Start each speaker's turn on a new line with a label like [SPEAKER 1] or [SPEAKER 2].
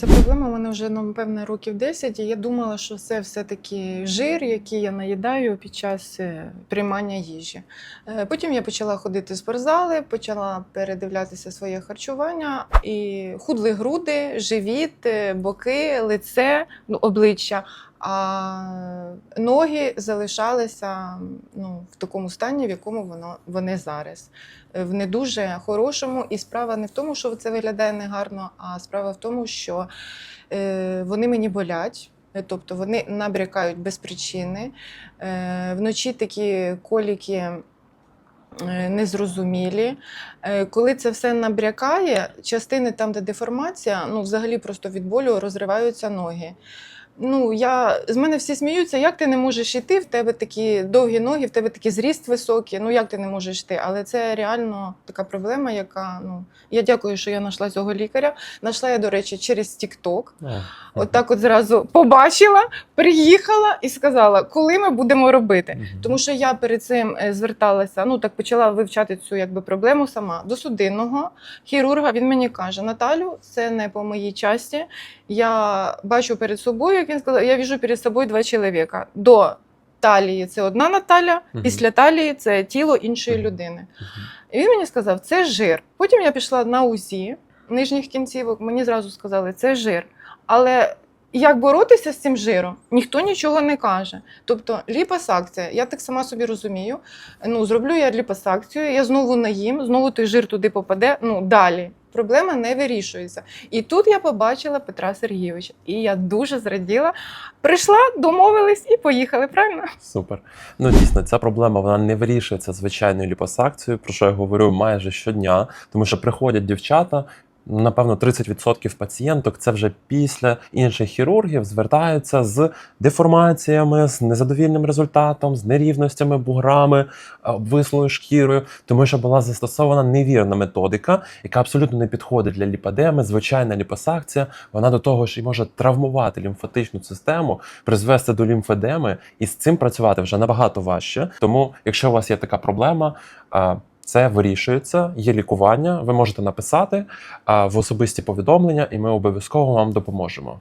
[SPEAKER 1] Ця проблема в мене вже напевне років 10, і я думала, що це все-таки жир, який я наїдаю під час е, приймання їжі. Е, Потім я почала ходити в спортзали, почала передивлятися своє харчування і худли груди, живіт, е, боки, лице, ну, обличчя. А ноги залишалися ну, в такому стані, в якому воно, вони зараз. Е, В не дуже хорошому. І справа не в тому, що це виглядає негарно, а справа в тому, що е, вони мені болять. Е, Тобто вони набрякають без причини. Е, вночі такі коліки незрозумілі. Коли це все набрякає, частини там, де деформація, ну взагалі просто від болю розриваються ноги. Ну, я, з мене всі сміються, як ти не можеш йти, в тебе такі довгі ноги, в тебе такий зріст високий, ну як ти не можеш йти? Але це реально така проблема, яка, ну, я дякую, що я знайшла цього лікаря. Знайшла я, до речі, через TikTok. От так от зразу побачила, приїхала і сказала, коли ми будемо робити. Тому що я перед цим е, зверталася, ну так почала вивчати цю якби проблему сама до судинного хірурга. Він мені каже: Наталю, це не по моїй часті. Я бачу перед собою, він сказав, я віжу перед собою два чоловіка. До талії це одна Наталя,
[SPEAKER 2] угу.
[SPEAKER 1] після талії це тіло іншої людини. І він мені сказав, це жир. Потім я пішла на УЗІ нижніх кінцівок. Мені зразу сказали, це жир. Але як боротися з цим жиром, ніхто нічого не каже. Тобто ліпосакція, я так сама собі розумію. Ну, зроблю я ліпосакцію, я знову наїм, знову той жир туди попаде. Ну далі. Проблема не вирішується. І тут я побачила Петра Сергійовича, і я дуже зраділа. Прийшла, домовились і поїхали. Правильно?
[SPEAKER 2] Супер. Ну дійсно, ця проблема вона не вирішується звичайною ліпосакцією, про що я говорю майже щодня, тому що приходять дівчата. Напевно, 30% пацієнток це вже після інших хірургів звертаються з деформаціями, з незадовільним результатом, з нерівностями, буграми, обвислою шкірою, тому що була застосована невірна методика, яка абсолютно не підходить для ліподеми. Звичайна ліпосакція, вона до того ж і може травмувати лімфатичну систему, призвести до лімфедеми, і з цим працювати вже набагато важче. Тому, якщо у вас є така проблема, а, це вирішується, є лікування. Ви можете написати в особисті повідомлення, і ми обов'язково вам допоможемо.